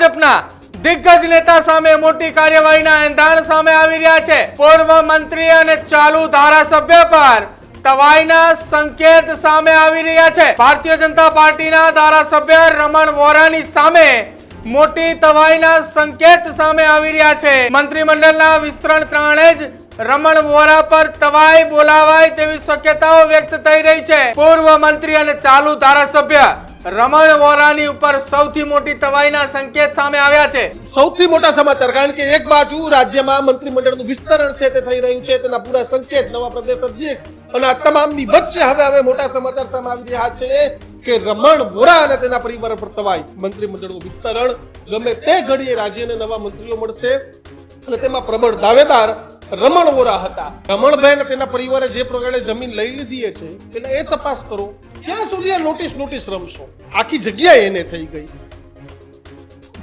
ભાજપના દિગ્ગજ નેતા સામે મોટી કાર્યવાહીના એંધાણ સામે આવી રહ્યા છે. પૂર્વ મંત્રી અને ચાલુ ધારાસભ્ય પર તવાઈના સંકેત સામે આવી રહ્યા છે. ભારતીય જનતા પાર્ટીના ધારાસભ્ય રમણ વોરાની સામે મોટી તવાઈના સંકેત સામે આવી રહ્યા છે. મંત્રીમંડળના વિસ્તરણ ત્રણે જ રમણ વોરા પર તવાઈ બોલાવાય તેવી શક્યતાઓ વ્યક્ત થઈ રહી છે. પૂર્વ મંત્રી અને ચાલુ ધારાસભ્ય રમણ વોરાની ઉપર સૌથી મોટી તવાઈના સંકેત સામે આવ્યા છે. સૌથી મોટા સમાચાર, કારણ કે એક બાજુ રાજ્યમાં મંત્રીમંડળનું વિસ્તરણ છે તે થઈ રહ્યું છે, તેના પૂરા સંકેત નવા પ્રદેશ અધ્યક્ષ અને આ તમામની વચ્ચે હવે હવે મોટા સમાચાર સામે આવી રહ્યા છે કે રમણ વોરા અને તેના પરિવાર પર તવાઈ. મંત્રીમંડળનું વિસ્તરણ ગમે તે ઘડીએ રાજ્યને નવા મંત્રીઓ મળશે અને તેમાં પ્રબળ દાવેદાર રમણ વોરા હતા. રમણભાઈ તેના પરિવારે જે પ્રકારે જમીન લઈ લીધી છે એટલે એ તપાસ કરો. ક્યાં સુધી આ નોટિસ નોટિસ રમશો. આખી જગ્યાએ એને થઈ ગઈ.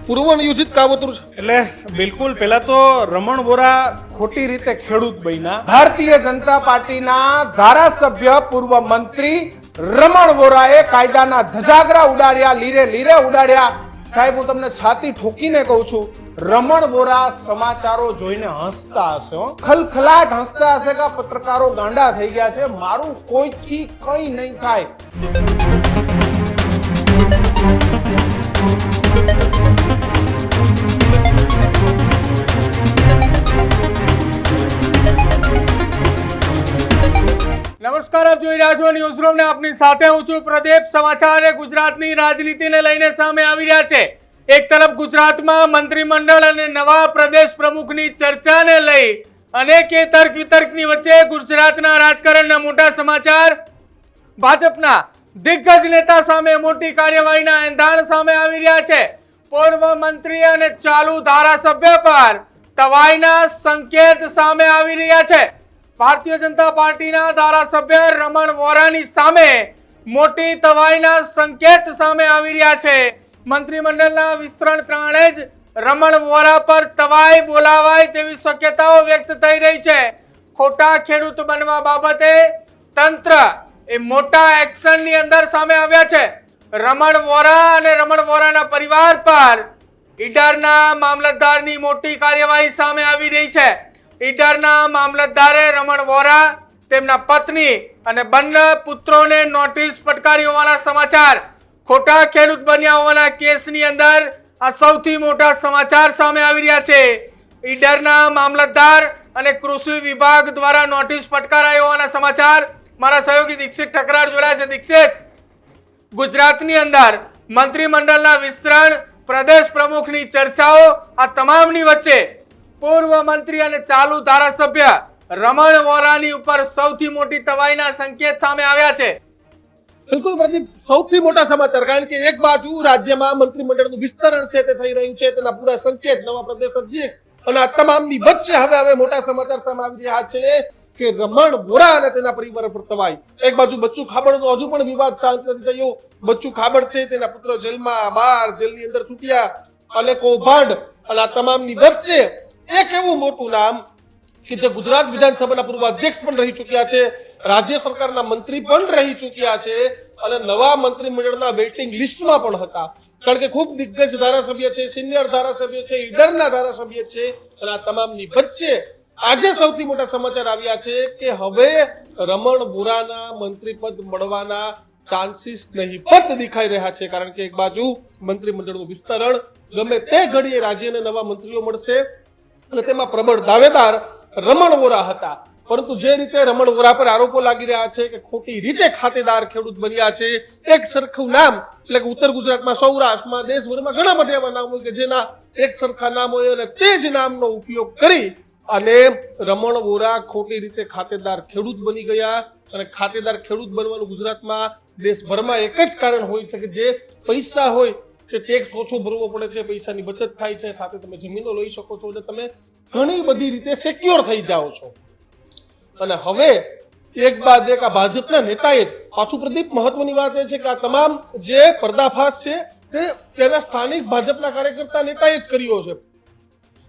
પૂર્વ નિયોજિત કાવતરું છે. એટલે બિલકુલ પહેલા તો રમણ વોરા ખોટી રીતે ખેડૂત બન્યા. ભારતીય જનતા પાર્ટીના ધારાસભ્ય પૂર્વ મંત્રી રમણ વોરાએ કાયદાના ધજાગરા ઉડાડ્યા, લીરે લીરે ઉડાડ્યા. સાહેબ, હું તમને છાતી ઠોકીને કહું છું રમણ બોરા સમાચારો જોઈને હસતા હશે. ખલખલાટ હસતા હશે કે પત્રકારો ગાંડા થઈ ગયા છે? મારું કોઈથી કંઈ નહીં થાય. નમસ્કાર, આપ જોઈ રહ્યા છો ન્યૂઝ રૂમ ને. આપની સાથે હું છું પ્રદીપ. સમાચાર ગુજરાતની રાજનીતિને લઈને સામે આવી રહ્યા છે. એક તરફ ગુજરાતમાં મંત્રીમંડળ અને નવા પ્રદેશ પ્રમુખની ચર્ચાને લઈ અનેક તર્ક વિતર્કની વચ્ચે ગુજરાતના રાજકારણના મોટા સમાચાર. ભાજપના દિગ્ગજ નેતા સામે મોટી કાર્યવાહીના એંધાણ સામે આવી રહ્યા છે. પૂર્વ મંત્રી અને ચાલુ ધારાસભ્ય પર તવાઈના સંકેત સામે આવી રહ્યા છે. ભારતીય જનતા પાર્ટીના ધારાસભ્ય રમણ વોરાની સામે મોટી તવાઈના સંકેત સામે આવી રહ્યા છે. મંત્રીમંડળના વિસ્તરણ ત્રણે જ રમણ વોરા પર તવાઈ બોલાવાય તેવી શક્યતાઓ વ્યક્ત થઈ રહી છે. ખોટા ખેડૂત બનવા બાબતે તંત્ર એ મોટા એક્શનની અંદર સામે આવ્યા છે. રમણ વોરા અને રમણ વોરાના પરિવાર પર ઈડરના મામલતદારની મોટી કાર્યવાહી સામે આવી રહી છે. ઈડરના મામલતદારે રમણ વોરા, તેમના પત્ની અને બંને પુત્રોને નોટિસ ફટકારી હોવાના સમાચાર ખોટા ખેડૂત બન્યા હોવાના કેસની અંદર આ સૌથી મોટા સમાચાર સામે આવી રહ્યા છે. ઈડરના મામલતદાર અને કૃષિ વિભાગ દ્વારા નોટિસ ફટકારાઈ હોવાના સમાચાર. મારા સહયોગી દીક્ષિત ઠકરાર જોડાયા છે. દીક્ષિત, ગુજરાતની અંદર મંત્રીમંડળના વિસ્તરણ, પ્રદેશ પ્રમુખની ચર્ચાઓ, આ તમામની વચ્ચે પૂર્વ મંત્રી અને ચાલુ ધારાસભ્ય રમણ વોરાની ઉપર સૌથી મોટી તવાઈના સંકેત સામે આવ્યા છે. બિલકુલ પ્રદીપ, સૌથી મોટા સમાચાર, કારણ કે એક બાજુ રાજ્યમાં મંત્રીમંડળનું વિસ્તરણ છે તે થઈ રહ્યું છે, તેના પૂરા સંકેત નવા પ્રદેશ અધ્યક્ષ અને આ તમામની વચ્ચે હવે હવે મોટા સમાચાર સામે આવી રહ્યા છે કે રમણ વોરા અને તેના પરિવાર પર તવાઈ. એક બાજુ બચ્ચુ ખાબડનો હજુ પણ વિવાદ શાંત નથી થયો. બચ્ચુ ખાબડ છે, તેના પુત્ર જેલમાં બહાર જેલની અંદર છૂટ્યા. અને કૌભાંડ અને આ તમામની વચ્ચે એક એવું મોટું નામ કે જે ગુજરાત વિધાનસભાના પૂર્વ અધ્યક્ષ પણ રહી ચૂક્યા છે, રાજ્ય સરકારના મંત્રી પણ રહી ચૂક્યા છે અને નવા મંત્રીમંડળના વેઇટિંગ લિસ્ટમાં પણ હતા. કારણ કે ખૂબ દિગ્ગજ ધારાસભ્ય છે સિનિયર ધારાસભ્ય છે, ઈડરના ધારાસભ્ય છે અને આ તમામની વચ્ચે આજે સૌથી મોટા સમાચાર આવ્યા છે કે હવે રમણ બુરાના મંત્રી પદ મળવાના ચાન્સીસ નહીવત દેખાઈ રહ્યા છે. કારણ કે એક બાજુ મંત્રીમંડળનું વિસ્તરણ ગમે તે ઘડીએ રાજ્યને નવા મંત્રીઓ મળશે અને તેમાં પ્રબળ દાવેદાર રમણ વોરા હતા. પરંતુ જે રીતે રમણ વોરા પર આરોપો લાગી રહ્યા છે કે ખોટી રીતે ખાતેદાર ખેડૂત બન્યા છે, એક સરખું નામ, એટલે કે ઉત્તર ગુજરાતમાં, સૌરાષ્ટ્રમાં, દેશભરમાં ઘણા બધા એવા નામ હોય કે જેના એક સરખા નામ હોય અને તે જ નામનો ઉપયોગ કરી અને રમણ વોરા ખોટી રીતે ખાતેદાર ખેડૂત બની ગયા અને ખાતેદાર ખેડૂત બનવાનું ગુજરાતમાં દેશભરમાં એક જ કારણ હોય છે કે જે પૈસા હોય તે ટેક્સ ઓછો ભરવો પડે છે, પૈસાની બચત થાય છે, સાથે તમે જમીનો લઈ શકો છો, એટલે તમે ઘણી બધી રીતે સેક્યોર થઈ જાઓ છો. અને હવે એક બાદ એક આ ભાજપના નેતાએ જ પાછું પ્રદીપ મહત્વની વાત એ છે કે આ તમામ જે પર્દાફાશ છે તે તેના સ્થાનિક ભાજપના કાર્યકર્તા નેતાએ જ કર્યો છે.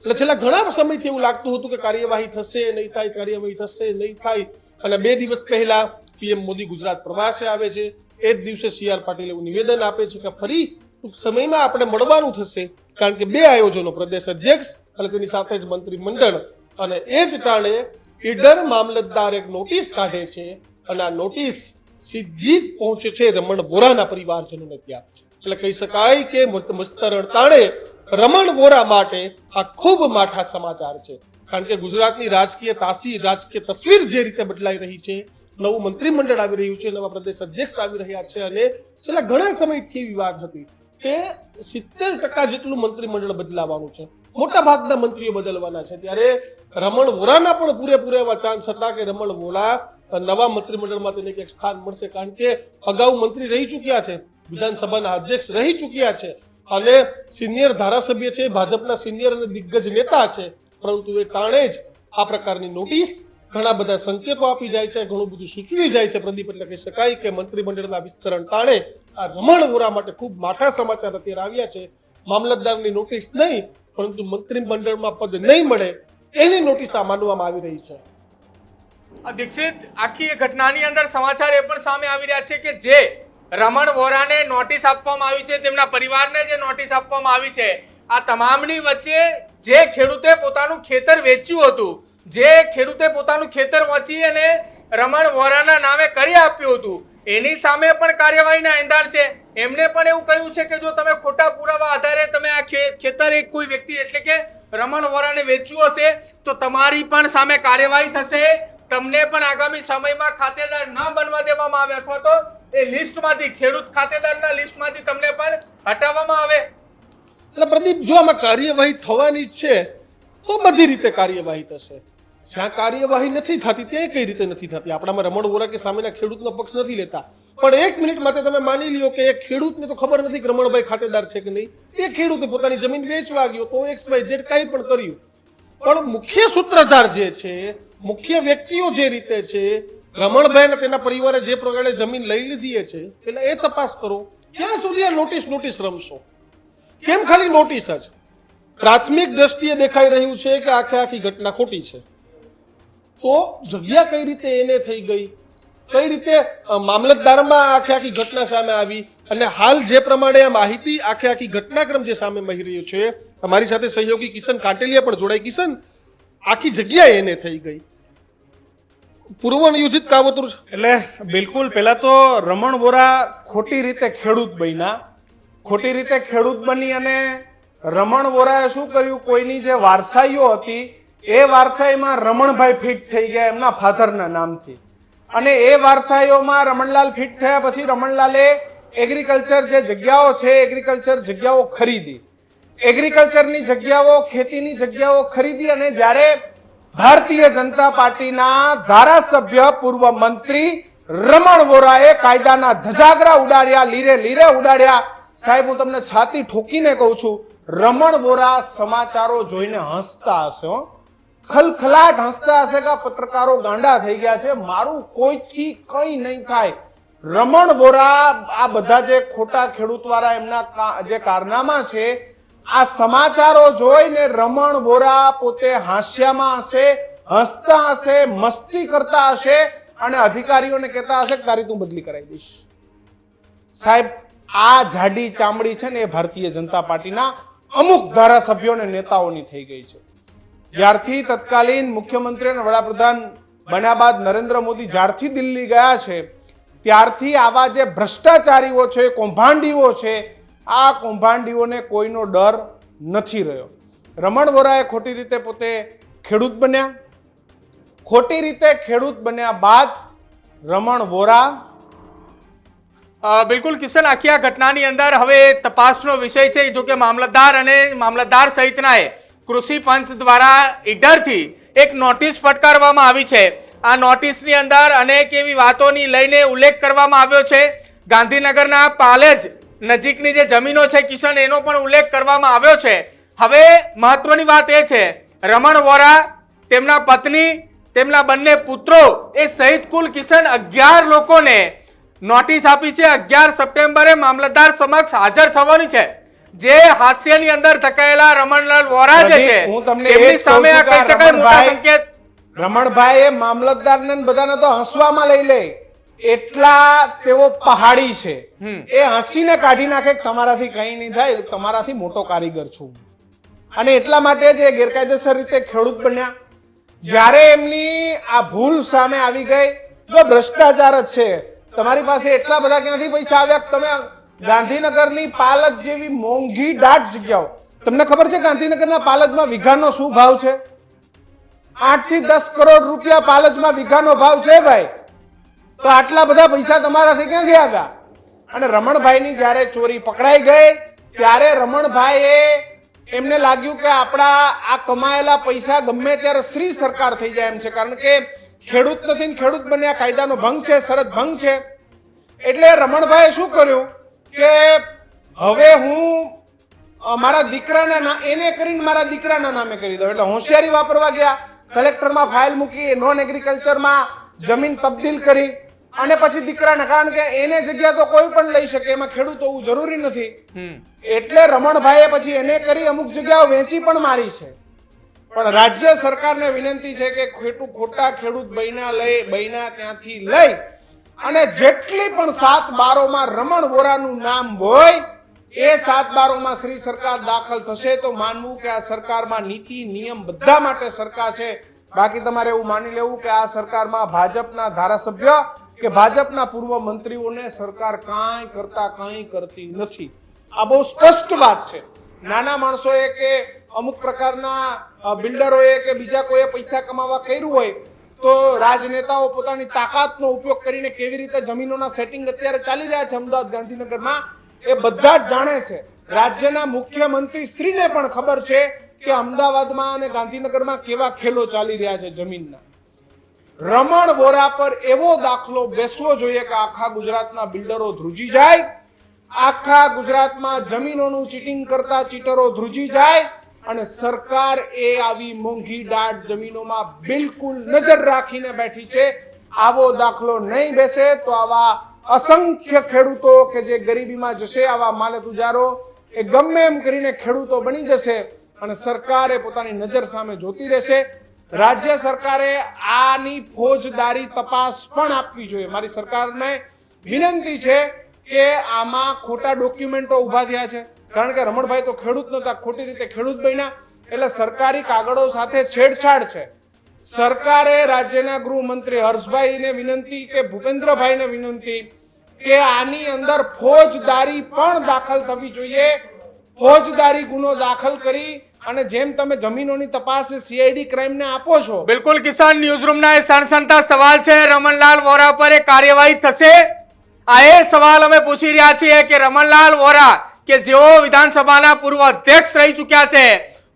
એટલે છેલ્લા ઘણા સમયથી એવું લાગતું હતું કે કાર્યવાહી થશે, નહીં થાય કાર્યવાહી થશે, નહીં થાય. અને બે દિવસ પહેલા પીએમ મોદી ગુજરાત પ્રવાસે આવે છે. એ જ દિવસે સી આર પાટીલ એવું નિવેદન આપે છે કે ફરી ટૂંક સમયમાં આપણે મળવાનું થશે. કારણ કે બે આયોજનો પ્રદેશ અધ્યક્ષ અને તેની સાથે જ મંત્રીમંડળ અને એ જ ટાણે ઈડર મામલતદાર એક નોટિસ કાઢે છે અને આ નોટિસ સીધી જ પહોંચે છે રમણ વોરાના પરિવારજનોને ત્યાં. એટલે કહી શકાય કે મસ્ત- મસ્તરણ તાણે રમણ વોરા માટે આ ખૂબ માઠા સમાચાર છે. કારણ કે ગુજરાતની રાજકીય તાસી, રાજકીય તસવીર જે રીતે બદલાઈ રહી છે, નવું મંત્રીમંડળ આવી રહ્યું છે, નવા પ્રદેશ અધ્યક્ષ આવી રહ્યા છે અને છેલ્લા ઘણા સમયથી વિવાદ હતી કે સિત્તેર ટકા જેટલું મંત્રીમંડળ બદલાવાનું છે. મોટા ભાગના મંત્રીઓ બદલવાના છે. ત્યારે રમણ વોરાના પણ પૂરેપૂરા એવા ચાન્સ હતા કે રમણ વોરા નવા મંત્રીમંડળમાં તેને કંઈક સ્થાન મળશે. કારણ કે અગાઉ મંત્રી રહી ચૂક્યા છે, વિધાનસભાના અધ્યક્ષ રહી ચૂક્યા છે અને સિનિયર ધારાસભ્ય છે, ભાજપના સિનિયર અને દિગ્ગજ નેતા છે. પરંતુ એ ટાણે જ આ પ્રકારની નોટિસ ઘણા બધા સંકેતો આપી જાય છે, ઘણું બધું સૂચવી જાય છે. પ્રદીપ એટલે કહી શકાય કે મંત્રીમંડળના વિસ્તરણ ટાણે આ રમણ વોરા માટે ખૂબ માઠા સમાચાર અત્યારે આવ્યા છે. મામલતદારની નોટિસ નહીં પરંતુ મંત્રીમંડળમાં પદ નહીં મળે, એની નોટિસ આ માનવામાં આવી રહી છે. દીક્ષિત, આખી ઘટનાની અંદર સમાચાર એ પણ સામે આવી રહ્યા છે કે જે રમણ વોરાને નોટિસ આપવામાં આવી છે, તેમના પરિવારને જે નોટિસ આપવામાં આવી છે, આ તમામની વચ્ચે જે ખેડૂતે પોતાનું ખેતર વેચ્યું હતું, જે ખેડૂતે પોતાનું ખેતર વેચી અને રમણ વોરાના નામે કરી આપ્યું હતું, એની સામે પણ કાર્યવાહીના એંધાણ છે. એમને પણ એવું કહ્યું છે કે જો તમે ખોટા પુરાવા આધારે તમે આ ખેતર એક કોઈ વ્યક્તિ એટલે કે રમણ વોરાને વેચ્યું હશે, તો તમારી પણ સામે કાર્યવાહી થશે. તમને પણ આગામી સમયમાં ખાતેદાર ન બનવા દેવામાં આવે અથવા તો એ લિસ્ટમાંથી, ખેડૂત ખાતેદારના લિસ્ટમાંથી તમને પણ હટાવવામાં આવે. એટલે પ્રદીપ, જો આમાં કાર્યવાહી થવાની છે, તો બધી રીતે કાર્યવાહી થશે. જ્યાં કાર્યવાહી નથી થતી, ત્યાં કઈ રીતે નથી થતી? આપણામાં રમણ વોરા કે સામેના ખેડૂતનો પક્ષ નથી લેતા. પણ એક મિનિટ માટે તમે માની લ્યો કે એક ખેડૂતને તો ખબર નથી કે રમણભાઈ ખાતેદાર છે કે નહીં. એ ખેડૂતે પોતાની જમીન વેચવા ગયો તો એક્સ વાય ઝેડ કાંઈ પણ કર્યું. પણ મુખ્ય સૂત્રધાર જે છે, મુખ્ય વ્યક્તિઓ જે રીતે છે રમણભાઈ તેના પરિવારે જે પ્રકારે જમીન લઈ લીધી છે એટલે એ તપાસ કરો. ક્યાં સુધી આ નોટિસ નોટિસ રમશો? કેમ ખાલી નોટિસ જ? પ્રાથમિક દ્રષ્ટિએ દેખાઈ રહ્યું છે કે આખે આખી ઘટના ખોટી છે. તો જગ્યા કઈ રીતે એને થઈ ગઈ? કઈ રીતે મામલતદારમાં આખે આખી ઘટના સામે આવી? અને હાલ જે પ્રમાણે આ માહિતી આખે આખી ઘટનાક્રમ જે સામે મહી રહ્યો છે, અમારી સાથે સહયોગી કિશન કાંટેલિયા પણ જોડાય કિશન, આખી જગ્યા એને થઈ ગઈ. પૂર્વ નિયોજિત કાવતરું એટલે બિલકુલ પહેલાં તો રમણ વોરા ખોટી રીતે ખેડૂત બન્યા. ખોટી રીતે ખેડૂત બની અને રમણ વોરાએ શું કર્યું? કોઈની જે વારસાઈઓ હતી એ વારસાઈમાં રમણભાઈ ફિટ થઈ ગયા એમના ફાધરના નામથી. અને એ વારસાઈઓમાં રમણલાલ ફિટ થયા પછી રમણલાલે એગ્રીકલ્ચર જે જગ્યાઓ છે, એગ્રીકલ્ચર જગ્યાઓ ખરીદી. એગ્રીકલ્ચરની જગ્યાઓ, ખેતીની જગ્યાઓ ખરીદી અને જ્યારે ભારતીય જનતા પાર્ટીના ધારાસભ્ય પૂર્વ મંત્રી રમણ વોરાએ કાયદાના ધજાગરા ઉડાડ્યા, લીરે લીરે ઉડાડ્યા. સાહેબ, હું તમને છાતી ઠોકીને કહું છું, રમણ વોરા સમાચારો જોઈને હસતા હશે. ખલખલાટ હસતા હશે કે પત્રકારો ગાંડા થઈ ગયા છે. મારું કોઈથી કંઈ નહીં થાય. રમણ વોરા આ બધા જે ખોટા ખેડૂત વાળા એમના જે કારનામા છે, આ સમાચારો જોઈને રમણ વોરા પોતે હાસ્યામાં હશે, હસતા હશે, મસ્તી કરતા હશે અને અધિકારીઓને કહેતા હશે કે તારી તું બદલી કરાવી દઈશ. સાહેબ, આ જાડી ચામડી છે ને એ ભારતીય જનતા પાર્ટીના અમુક ધારાસભ્યો નેતાઓની થઈ ગઈ છે. જ્યારથી તત્કાલીન મુખ્યમંત્રી અને વડાપ્રધાન બન્યા બાદ નરેન્દ્ર મોદી જ્યારથી દિલ્હી ગયા છે, ત્યારથી આવા જે ભ્રષ્ટાચારીઓ છે, કૌભાંડીઓ છે, આ કૌભાંડીઓને કોઈનો ડર નથી રહ્યો. રમણ વોરાએ ખોટી રીતે પોતે ખેડૂત બન્યા. ખોટી રીતે ખેડૂત બન્યા બાદ રમણ વોરા બિલકુલ કિશન, આખી આ ઘટનાની અંદર હવે તપાસનો વિષય છે જો કે મામલતદાર અને મામલતદાર સહિતનાએ કૃષિ પંચ દ્વારા ઈડરથી એક નોટિસ ફટકારવામાં આવી છે. આ નોટિસની અંદર અનેક એવી વાતોની લઈને ઉલ્લેખ કરવામાં આવ્યો છે. ગાંધીનગરના પાલેજ નજીકની જે જમીનો છે, કિશન, એનો પણ ઉલ્લેખ કરવામાં આવ્યો છે. હવે મહત્વની વાત એ છે, રમણ વોરા, તેમના પત્ની, તેમના બંને પુત્રો એ સહિત કુલ કિશન અગિયાર લોકોને નોટિસ આપી છે. અગિયાર સપ્ટેમ્બરે મામલતદાર સમક્ષ હાજર થવાની છે. જે હાસ્યની અંદર ધકાયેલા રમણલાલ વોરા જે છે હું તમને એ જ તેમની કહું સામે આ કહી શકાય મોટા સંકેત. રમણભાઈ એ મામલતદારને બધાને તો હસવામાં લઈ લે. એટલા તેઓ પહાડી છે. એ હસીને કાઢી નાખે તમારાથી કંઈ નહીં થાય તમારાથી મોટો કારીગર છું અને એટલા માટે જે એ ગેરકાયદેસર રીતે ખેડૂત બન્યા. જ્યારે એમની આ ભૂલ સામે આવી ગઈ જો ભ્રષ્ટાચાર જ છે તમારી પાસે એટલા બધા ક્યાંથી પૈસા આવ્યા તમે ગાંધીનગરની પાલક જેવી મોંઘી દાટ જગ્યાઓ. તમને ખબર છે ગાંધીનગરના પાલકમાં વીઘાનો શું ભાવ છે? આઠથી દસ કરોડ રૂપિયા પાલજમાં વીઘાનો ભાવ છે ભાઈ. તો આટલા બધા પૈસા તમારાથી ક્યાંથી આવ્યા? અને રમણભાઈની જ્યારે ચોરી પકડાઈ ગઈ, ત્યારે રમણભાઈએ એમને લાગ્યું કે આપણા આ કમાયેલા પૈસા ગમે ત્યારે શ્રી સરકાર થઈ જાય એમ છે. કારણ કે ખેડૂત નથી ખેડૂત બન્યા કાયદાનો ભંગ છે, શરત ભંગ છે. એટલે રમણભાઈએ શું કર્યું? કે હવે હું મારા દીકરાના ના એને કરીને મારા દીકરાના નામે કરી દો એટલે હોશિયારી વાપરવા ગયા કલેક્ટરમાં ફાઇલ મૂકી નોન એગ્રીકલ્ચરમાં જમીન તબદીલ કરી. અને પછી દીકરાને કારણ કે એને જગ્યા તો કોઈ પણ લઈ શકે એમાં ખેડૂત હોવું જરૂરી નથી. એટલે રમણભાઈએ પછી એને કરી અમુક જગ્યાઓ વેચી પણ મારી છે. પણ રાજ્ય સરકારને વિનંતી છે કે ખોટું ખોટા ખેડૂત બૈના લઈ બૈના ત્યાંથી લઈ અને જેટલી પણ સાત બારોમાં રમણ વોરાનું નામ હોય, એ સાત બારોમાં શ્રી સરકાર દાખલ થશે તો માનવું કે આ સરકારમાં નીતિ, નિયમ બધા માટે સરકાર છે. બાકી તમારે એવું માની લેવું કે આ સરકારમાં ભાજપના ધારાસભ્ય કે ભાજપના પૂર્વ મંત્રીઓને સરકાર કાંઈ કરતા કાંઈ કરતી નથી. આ બહુ સ્પષ્ટ વાત છે. નાના માણસોએ કે અમુક પ્રકારના બિલ્ડરોએ કે બીજા કોઈએ પૈસા કમાવા કર્યું હોય તો રાજનેતાઓ પોતાની તાકાતનો ઉપયોગ કરીને કેવી રીતે જમીનોના સેટિંગ અત્યારે ચાલી રહ્યા છે અમદાવાદ ગાંધીનગરમાં, એ બધા જ જાણે છે. રાજ્યના મુખ્યમંત્રી શ્રીને પણ ખબર છે કે અમદાવાદમાં અને ગાંધીનગરમાં કેવા ખેલો ચાલી રહ્યા છે જમીનના. રમણ વોરા પર એવો દાખલો બેસવો જોઈએ કે આખા ગુજરાતના બિલ્ડરો ધ્રુજી જાય, આખા ગુજરાતમાં જમીનોનું ચીટિંગ કરતા ચીટરો ધ્રુજી જાય અને સરકાર એ આવી મોંઘી દાટ જમીનોમાં બિલકુલ નજર રાખીને બેઠી છે. આવો દાખલો નહીં બેસે તો આવા અસંખ્ય ખેડૂતો કે જે ગરીબીમાં જશે, આવા માલત ઉજારો એ ગમે એમ કરીને ખેડૂતો બની જશે અને સરકારે પોતાની નજર સામે જોતી રહેશે. રાજ્ય સરકારે આની ફોજદારી તપાસ પણ આપવી જોઈએ. મારી સરકારને વિનંતી છે કે આમાં ખોટા ડોક્યુમેન્ટો ઊભા થયા છે. કારણ કે રમણભાઈ તો ખેડૂત નતા ખોટી રીતે ખેડૂત બન્યા. એટલે સરકારી કાગળો સાથે છેડછાડ છે. સરકારે રાજ્યના ગૃહમંત્રી હર્ષભાઈને વિનંતી કે ભૂપેન્દ્રભાઈને વિનંતી કે આની અંદર ફોજદારી પણ દાખલ થવી જોઈએ. ફોજદારી ગુનો દાખલ કરી અને જેમ તમે જમીનોની તપાસ સીઆઈડી ક્રાઇમને આપો છો. બિલકુલ, કિસાન ન્યૂઝરૂમના એ સણસણતા સવાલ છે. રમણલાલ વોરા પર એ કાર્યવાહી થશે? આ એ સવાલ અમે પૂછી રહ્યા છીએ કે રમણલાલ વોરા કે જેઓ વિધાનસભાના પૂર્વ અધ્યક્ષ રહી ચૂક્યા છે,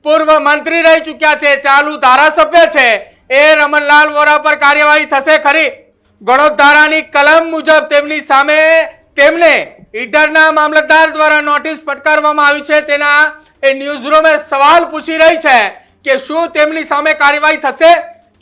પૂર્વ મંત્રી રહી ચૂક્યા છે, ચાલુ ધારાસભ્ય છે, એ રમણલાલ વોરા પર કાર્યવાહી થશે ખરી? ગણોદધારાની કલમ મુજબ તેમની સામે તેમને ઈડરના મામલતદાર દ્વારા નોટિસ ફટકારવામાં આવી છે. તેના એ ન્યૂઝરૂમે સવાલ પૂછી રહી છે કે શું તેમની સામે કાર્યવાહી થશે?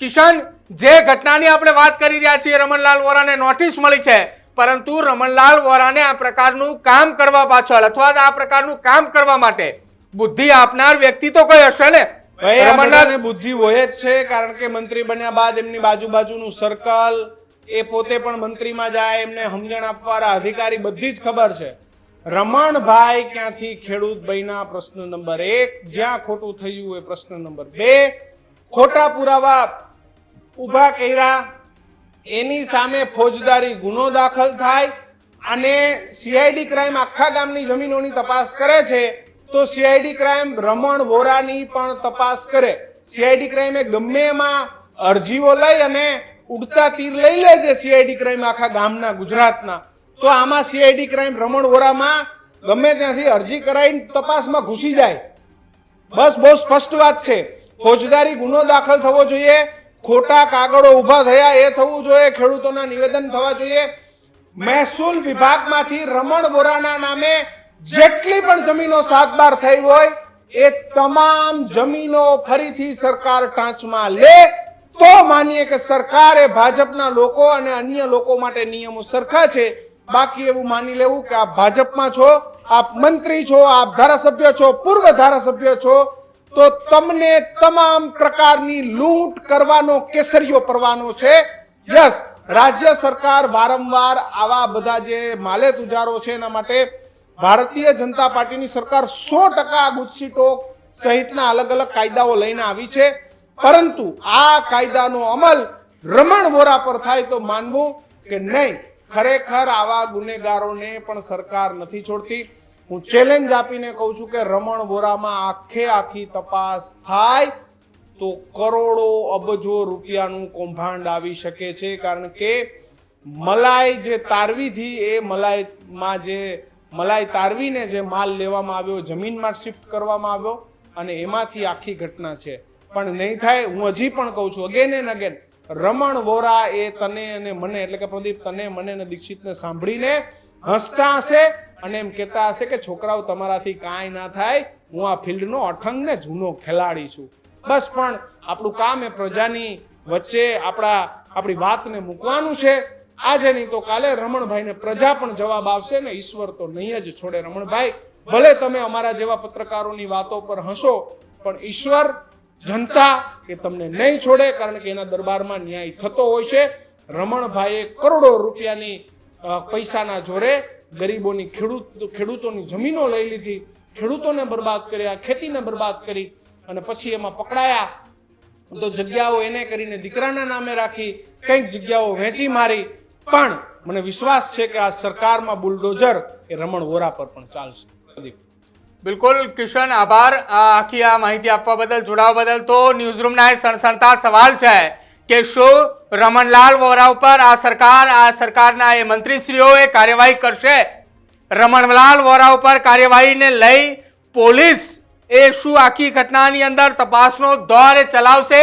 કિશન, જે ઘટનાની આપણે વાત કરી રહ્યા છીએ, રમણલાલ વોરાને નોટિસ મળી છે. પરંતુ રમણલાલ વોરાને આ પ્રકારનું કામ કરવા પાછળ અથવા આ પ્રકારનું કામ કરવા માટે બુદ્ધિ આપનાર વ્યક્તિ તો કોઈ હશે ને? રમણલાલ બુદ્ધિ હોય જ છે કારણ કે મંત્રી બન્યા બાદ એમની બાજુ બાજુનું સર્કલ એ પોતે પણ મંત્રીમાં જાય એમને સમજણ આપવાના અધિકારી બધી જ ખબર છે. રમણભાઈ ક્યાંથી ખેડૂત ભાઈના પ્રશ્ન નંબર એક જ્યાં ખોટું થયું એ પ્રશ્ન નંબર બે. ખોટા પુરાવા ઊભા કર્યા એની સામે ફોજદારી ગુનો દાખલ થાય અને સીઆઈડી ક્રાઇમ આખા ગામની જમીનોની તપાસ કરે છે, તો સીઆઈડી ક્રાઇમ રમણ વોરાની પણ તપાસ કરે. સીઆઈડી ક્રાઇમે ગમે એમાં અરજીઓ લઈ અને ઉડતા તીર લઈ લે છે સીઆઈડી ક્રાઇમ આખા ગામના, ગુજરાતના. તો આમાં સીઆઈડી ક્રાઇમ રમણ વોરામાં ગમે ત્યાંથી અરજી કરાવીને તપાસમાં ઘૂસી જાય. બસ બહુ સ્પષ્ટ વાત છે. ફોજદારી ગુનો દાખલ થવો જોઈએ. ખોટા કાગળો ઊભા થયા, એ થવું જોઈએ, ખેડૂતોના નિવેદન થવા જોઈએ. મહેસૂલ વિભાગમાંથી રમણ વોરાના નામે જેટલી પણ જમીનો સાતબાર થઈ હોય, એ તમામ જમીનો ફરીથી સરકાર ટાંચમાં લે, તો માનીએ કે સરકારે ભાજપના લોકો અને અન્ય લોકો માટે નિયમો સરખા છે. બાકી એવું માની લેવું કે આપ ભાજપમાં છો, આપ મંત્રી છો, આપ ધારાસભ્ય છો, પૂર્વ ધારાસભ્ય છો તો તમને તમામ પ્રકારની લૂંટ કરવાનો કેસરીયો પરવાનો છે. યસ, રાજ્ય સરકાર વારંવાર આવા બધા જે માલે તુજારો છે એના માટે ભારતીય જનતા પાર્ટીની સરકાર સો ટકા ગુજસીટો સહિતના અલગ અલગ કાયદાઓ લઈને આવી છે. પરંતુ આ કાયદાનો અમલ રમણ વોરા પર થાય તો માનવું કે નહીં, ખરેખર આવા ગુનેગારોને પણ સરકાર નથી છોડતી. હું ચેલેન્જ આપીને કહું છું કે રમણ વોરામાં આખે આખી તપાસ થાય તો કરોડો અબજો રૂપિયાનું કૌભાંડ આવી શકે છે, કારણ કે મલાઈ જે તારવીથી એ મલાઈમાં જે મલાઈ તારવીને જે માલ લેવામાં આવ્યો, જમીનમાં શિફ્ટ કરવામાં આવ્યો અને એમાંથી આખી ઘટના છે. પણ નહીં થાય, હું હજી પણ કહું છું again and again Raman Vora એ તને અને મને, એટલે કે પ્રદીપ તને, મને અને દીક્ષિતને સાંભળીને હસતા હશે અને એમ કહેતા હશે કે છોકરાઓ તમારાથી કાંઈ ના થાય, હું આ ફિલ્ડનો અઠંગ ને જૂનો ખેલાડી છું. બસ પણ આપણું કામ એ પ્રજાની વચ્ચે આપણા, આપણી વાતને મૂકવાનું છે. આજે નહીં તો કાલે રમણભાઈને પ્રજા પણ જવાબ આવશે ને ઈશ્વર તો નહીં જ છોડે. રમણભાઈ, ભલે તમે અમારા જેવા પત્રકારોની વાતો પર હસો, પણ ઈશ્વર જનતા એ તમને નહીં છોડે, કારણ કે એના દરબારમાં ન્યાય થતો હોય છે. રમણભાઈએ કરોડો રૂપિયાની પૈસાના જોરે ગરીબોની ખેડૂત ખેડૂતોની જમીનો લઈ લીધી, ખેડૂતોને બરબાદ કર્યા, ખેતીને બરબાદ કરી અને પછી એમાં પકડાયા. તો જગ્યાઓ એને કરીને દીકરાના નામે રાખી, કંઈક જગ્યાઓ વેચી મારી. પણ મને વિશ્વાસ છે કે આ સરકારમાં બુલડોઝર એ રમણ વોરા પર પણ ચાલશે. બિલકુલ, કિશન, આભાર. આખી આ માહિતી આપવા બદલ, જોડાવા બદલ તો ન્યૂઝરૂમના એ સણસણતા સવાલ છે. કે શું રમણલાલ વોરા ઉપર આ સરકાર, આ સરકારના એ મંત્રીશ્રીઓએ કાર્યવાહી કરશે? રમણલાલ વોરા ઉપર કાર્યવાહીને લઈ પોલીસ એ શું આખી ઘટનાની અંદર તપાસનો દોર ચલાવશે?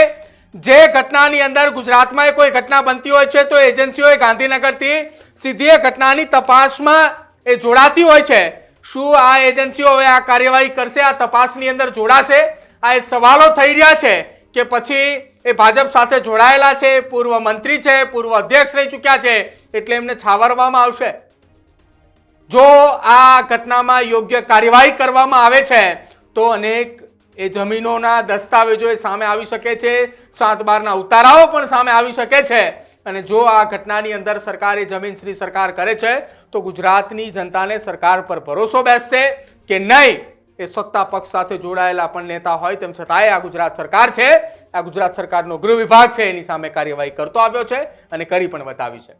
જે ઘટનાની અંદર ગુજરાતમાં કોઈ ઘટના બનતી હોય છે તો એજન્સીઓએ ગાંધીનગરથી સીધી એ ઘટનાની તપાસમાં એ જોડાતી હોય છે. શું આ એજન્સીઓ હવે આ કાર્યવાહી કરશે, આ તપાસની અંદર જોડાશે? આ એ સવાલો થઈ રહ્યા છે કે પછી એ ભાજપ સાથે જોડાયેલા છે, પૂર્વ મંત્રી છે, પૂર્વ અધ્યક્ષ રહી ચૂક્યા છે, એટલે એમને છાવરવામાં આવશે. જો આ ઘટનામાં યોગ્ય કાર્યવાહી કરવામાં આવે છે, તો અનેક એ જમીનોના દસ્તાવેજો એ સામે આવી શકે છે, સાત બારના ઉતારાઓ પણ સામે આવી શકે છે. અને જો આ ઘટનાની અંદર સરકાર એ જમીન શ્રી સરકાર કરે છે, તો ગુજરાતની જનતાને સરકાર પર ભરોસો બેસશે કે નહીં? એ સત્તા પક્ષ સાથે જોડાયેલા પણ નેતા હોય તેમ છતાંય આ ગુજરાત સરકાર છે. આ ગુજરાત સરકારનો ગૃહ વિભાગ છે, એની સામે કાર્યવાહી કરતો આવ્યો છે અને કરી પણ બતાવી છે.